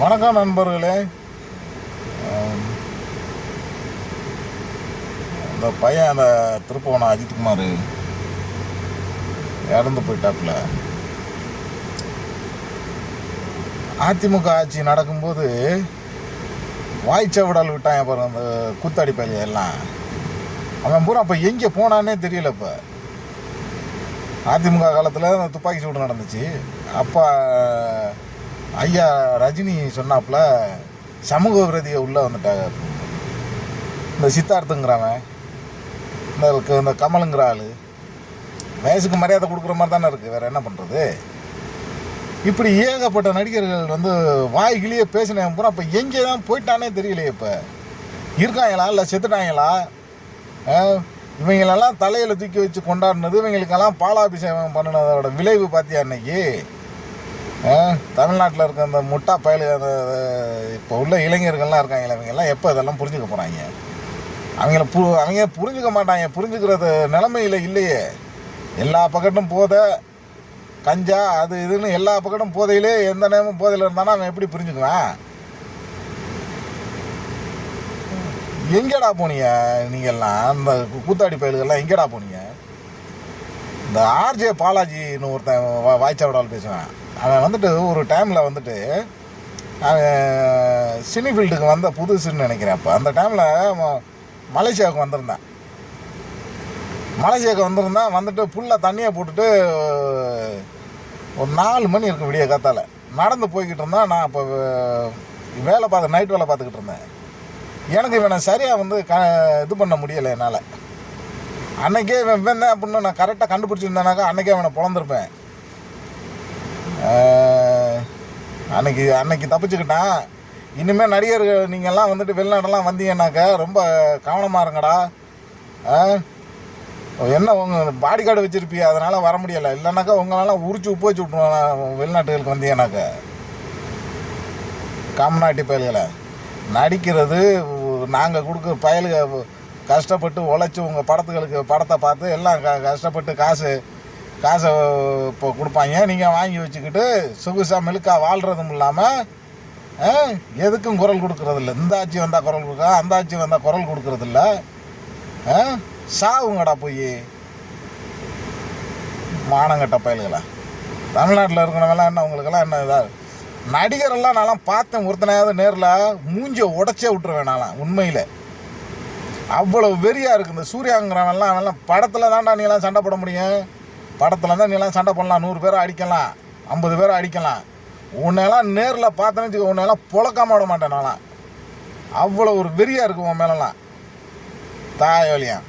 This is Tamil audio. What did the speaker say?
வணக்கம் நண்பர்களே. இந்த பையன் அந்த திருப்பவனம் அஜித்குமார் இறந்து போயிட்டாப்புல. அதிமுக ஆட்சி நடக்கும்போது வாய்ச்சவிடல் விட்டான் அப்புறம் அந்த குத்தாடி பயில எல்லாம். அவன் பூரா அப்போ எங்கே போனான்னே தெரியல இப்போ. அதிமுக காலத்தில் அந்த துப்பாக்கி சூடு நடந்துச்சு. அப்போ ஐயா ரஜினி சொன்னாப்புல சமூக விரோதியை உள்ளே வந்துட்டாங்க. இந்த சித்தார்த்துங்கிறவன் இந்த இந்த கமலுங்கிற ஆள் வயசுக்கு மரியாதை கொடுக்குற மாதிரி தானே இருக்குது வேறு என்ன பண்ணுறது இப்படி ஏகப்பட்ட நடிகர்கள் வந்து வாய்கிலேயே பேசினேன் பூரா இப்போ எங்கே தான் போயிட்டானே தெரியலையே இப்போ. இருக்காங்களா இல்லை செத்துட்டாங்களா? இவங்களெல்லாம் தலையில் தூக்கி வச்சு கொண்டாடினது இவங்களுக்கெல்லாம் பாலாபிஷேகம் பண்ணினதோட விளைவு பார்த்தியா அன்னைக்கு தமிழ்நாட்டில் இருக்க அந்த முட்டா பயலு அந்த இப்போ உள்ள இளைஞர்கள்லாம் இருக்காங்களே அவங்கெல்லாம் எப்போ இதெல்லாம் புரிஞ்சுக்க போகிறாங்க அவங்கள பு அவங்க புரிஞ்சுக்க மாட்டாங்க புரிஞ்சுக்கிறது நிலமையில் இல்லையே. எல்லா பக்கட்டும் போத கஞ்சா அது இதுன்னு எல்லா பக்கட்டும் போதையிலே எந்த நேரமும் போதையில் இருந்தானா அவன் எப்படி புரிஞ்சுக்குவான்? எங்கேடா போனீங்க நீங்கள்லாம் அந்த கூத்தாடி பயல்கள்லாம் எங்கேடா போனீங்க? இந்த ஆர்ஜே பாலாஜின்னு ஒருத்தன் வா- வாய்ச்சாவிடால் பேசுவேன். அவன் வந்துட்டு ஒரு டைமில் வந்துட்டு அவன் சினி ஃபீல்டுக்கு வந்த புதுசுன்னு நினைக்கிறேன் அப்போ. அந்த டைமில் மலேசியாவுக்கு வந்திருந்தான். மலேசியாவுக்கு வந்திருந்தான். வந்துட்டு ஃபுல்லாக தண்ணியை போட்டுட்டு ஒரு நாலு மணி இருக்கும் விடிய காத்தால். நடந்து போய்கிட்டு இருந்தான். நான் அப்போ வேலை பார்த்து நைட் வேலை பார்த்துக்கிட்டு இருந்தேன். எனக்கு இவனை சரியாக வந்து க இது பண்ண முடியலை என்னால். அன்னைக்கே இவன் இவன் தான் அப்படின்னு நான் கரெக்டாக கண்டுபிடிச்சிருந்தேனாக்கா அன்றைக்கே அவனை பிறந்திருப்பேன் அன்னைக்கு அன்னைக்கு தப்பிச்சுக்கிட்டேன் இனிமேல் நடிகர்கள் நீங்கள்லாம் வந்துட்டு வெளிநாடெல்லாம் வந்தீங்கன்னாக்கா ரொம்ப கவனமாக இருங்கடா. ஆ? என்ன உங்கள் பாடி கார்டு வச்சுருப்பிய அதனால் வர முடியலை. இல்லைனாக்கா உங்களெல்லாம் உரிச்சு உப்பு வச்சு விட்ருவேன் வெளிநாட்டுகளுக்கு வந்தீங்கன்னாக்கா. காமநாட்டி பயல்களை நடிக்கிறது நாங்கள் கொடுக்க பயலுக கஷ்டப்பட்டு உழைச்சி உங்கள் படத்துகளுக்கு படத்தை பார்த்து எல்லாம் க கஷ்டப்பட்டு காசு காசை இப்போ கொடுப்பாங்க. நீங்கள் வாங்கி வச்சுக்கிட்டு சொகுசாக மெழுக்கா வாழ்கிறதும் இல்லாமல் எதுக்கும் குரல் கொடுக்கறதில்ல. இந்த ஆட்சி வந்தால் குரல் கொடுக்க அந்த ஆட்சி வந்தால் குரல் கொடுக்கறதில்ல. ஆ சாவுங்கடா போய் மானங்கட்ட பயல்களா. தமிழ்நாட்டில் இருக்கிறவங்களாம் என்ன உங்களுக்கெல்லாம் என்ன இதாக நடிகரெல்லாம் நான்லாம் பார்த்தேன் ஒருத்தனையாவது நேரில் மூஞ்சியை உடச்சே விட்டுருவேன் நான்லாம் உண்மையில். அவ்வளோ வெறியாக இருக்குது இந்த சூர்யாங்கிறவன்லாம் அவன்லாம் படத்தில் தான்டா நீலாம் சண்டை போட முடியும். படத்தில் தான் நீலாம் சண்டை பண்ணலாம் நூறு பேரை அடிக்கலாம். ஐம்பது பேரை அடிக்கலாம். உன்னையெல்லாம் நேரில் பார்த்தேன்னு வச்சுக்கோ உன்னையெல்லாம் புழக்காம விட மாட்டேன் நான்லாம். அவ்வளோ ஒரு வெறியாக இருக்கும் உன் மேலெல்லாம். தாய் வழியான்